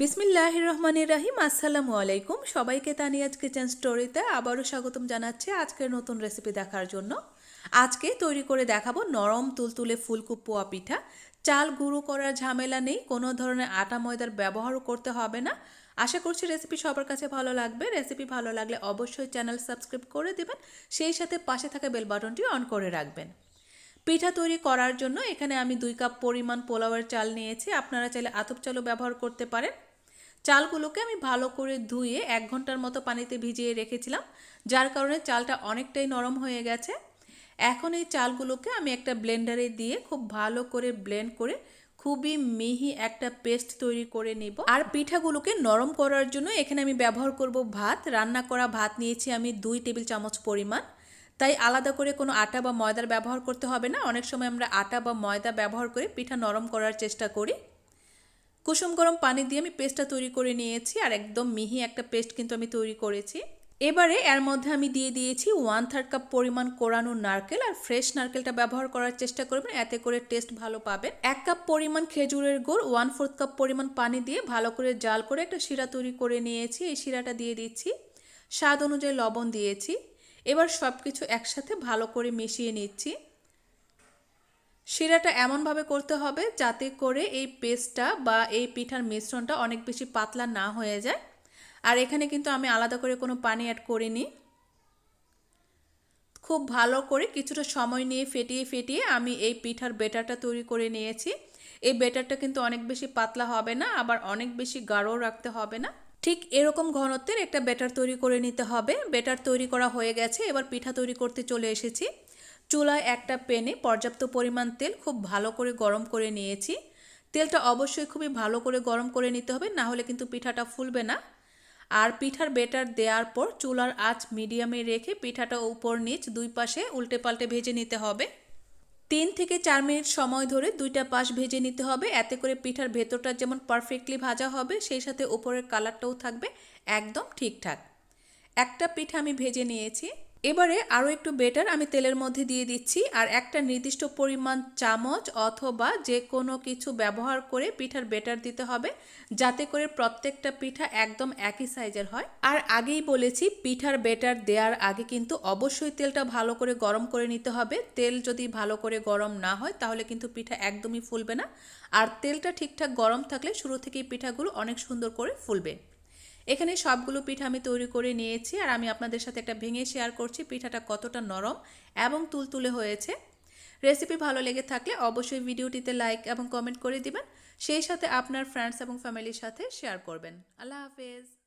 বিসমিল্লাহ রহমানির রাহিম আসসালামু আলাইকুম সবাইকে তানিয়াজ কিচেন স্টোরিতে আবারও স্বাগতম জানাচ্ছি আজকের নতুন রেসিপি দেখার জন্য। আজকে তৈরি করে দেখাবো নরম তুলতুলে ফুলকু পোয়া পিঠা। চাল গুঁড়ো করার ঝামেলা নেই, কোনো ধরনের আটা ময়দার ব্যবহারও করতে হবে না। আশা করছি রেসিপি সবার কাছে ভালো লাগবে। রেসিপি ভালো লাগলে অবশ্যই চ্যানেল সাবস্ক্রাইব করে দেবেন, সেই সাথে পাশে থাকা বেল বাটনটি অন করে রাখবেন। পিঠা তৈরি করার জন্য এখানে আমি দুই কাপ পরিমাণ পোলাওয়ের চাল নিয়েছি। আপনারা চাইলে আতপ চালও ব্যবহার করতে পারেন। চালগুলোকে আমি ভালো করে ধুয়ে এক ঘণ্টার মতো পানিতে ভিজিয়ে রেখেছিলাম, যার কারণে চালটা অনেকটাই নরম হয়ে গেছে। এখন এই চালগুলোকে আমি একটা ব্লেন্ডারে দিয়ে খুব ভালো করে ব্লেন্ড করে খুবই মিহি একটা পেস্ট তৈরি করে নিব। আর পিঠাগুলোকে নরম করার জন্য এখানে আমি ব্যবহার করব ভাত। রান্না করা ভাত নিয়েছি আমি দুই টেবিল চামচ পরিমাণ। তাই আলাদা করে কোনো আটা বা ময়দার ব্যবহার করতে হবে না। অনেক সময় আমরা আটা বা ময়দা ব্যবহার করে পিঠা নরম করার চেষ্টা করি। কুসুম গরম পানি দিয়ে আমি পেস্টটা তৈরি করে নিয়েছি আর একদম মিহি একটা পেস্ট কিন্তু আমি তৈরি করেছি। এবারে এর মধ্যে আমি দিয়ে দিয়েছি ওয়ান থার্ড কাপ পরিমাণ কোরানো নারকেল আর ফ্রেশ নারকেলটা ব্যবহার করার চেষ্টা করবেন, এতে করে টেস্ট ভালো পাবেন। এক কাপ পরিমাণ খেজুরের গুড়, ওয়ান ফোর্থ কাপ পরিমাণ পানি দিয়ে ভালো করে জাল করে একটা শিরা তৈরি করে নিয়েছি। এই শিরাটা দিয়ে দিচ্ছি। স্বাদ অনুযায়ী লবণ দিয়েছি। এবার সব কিছু একসাথে ভালো করে মিশিয়ে নিচ্ছি। শিরাটা এমনভাবে করতে হবে যাতে করে এই পেস্টটা বা এই পিঠার মিশ্রণটা অনেক বেশি পাতলা না হয়ে যায়। আর এখানে কিন্তু আমি আলাদা করে কোনো পানি অ্যাড করিনি। খুব ভালো করে কিছুটা সময় নিয়ে ফেটিয়ে ফেটিয়ে আমি এই পিঠার বেটারটা তৈরি করে নিয়েছি। এই বেটারটা কিন্তু অনেক বেশি পাতলা হবে না, আবার অনেক বেশি গাঢ় রাখতে হবে না। ঠিক এরকম ঘনত্বের একটা ব্যাটার তৈরি করে নিতে হবে। ব্যাটার তৈরি করা হয়ে গেছে, এবার পিঠা তৈরি করতে চলে এসেছি। চুলায় একটা প্যানে পর্যাপ্ত পরিমাণ তেল খুব ভালো করে গরম করে নিয়েছি। তেলটা অবশ্যই খুবই ভালো করে গরম করে নিতে হবে, না হলে কিন্তু পিঠাটা ফুলবে না। আর পিঠার বেটার দেওয়ার পর চুলার আঁচ মিডিয়ামে রেখে পিঠাটা উপর নিচ দুই পাশে উল্টে পাল্টে ভেজে নিতে হবে। তিন থেকে চার মিনিট সময় ধরে দুইটা পাশ ভেজে নিতে হবে। এতে করে পিঠার ভেতরটা যেমন পারফেক্টলি ভাজা হবে, সেই সাথে ওপরের কালারটাও থাকবে একদম ঠিকঠাক। একটা পিঠা আমি ভেজে নিয়েছি। এবারে আরও একটু বেটার আমি তেলের মধ্যে দিয়ে দিচ্ছি আর একটা নির্দিষ্ট পরিমাণ চামচ অথবা যে কোনো কিছু ব্যবহার করে পিঠার বেটার দিতে হবে, যাতে করে প্রত্যেকটা পিঠা একদম একই সাইজের হয়। আর আগেই বলেছি, পিঠার বেটার দেওয়ার আগে কিন্তু অবশ্যই তেলটা ভালো করে গরম করে নিতে হবে। তেল যদি ভালো করে গরম না হয়, তাহলে কিন্তু পিঠা একদমই ফুলবে না। আর তেলটা ঠিকঠাক গরম থাকলে শুরু থেকেই পিঠাগুলো অনেক সুন্দর করে ফুলবে। এখানে সবগুলো পিঠা আমি তৈরি করে নিয়েছি আর আমি আপনাদের সাথে একটা ভেঙে শেয়ার করছি পিঠাটা কতটা নরম এবং তুলতুলে হয়েছে। রেসিপি ভালো লেগে থাকলে অবশ্যই ভিডিওটিতে লাইক এবং কমেন্ট করে দিবেন। সেই সাথে আপনার ফ্রেন্ডস এবং ফ্যামিলির সাথে শেয়ার করবেন। আল্লাহ হাফেজ।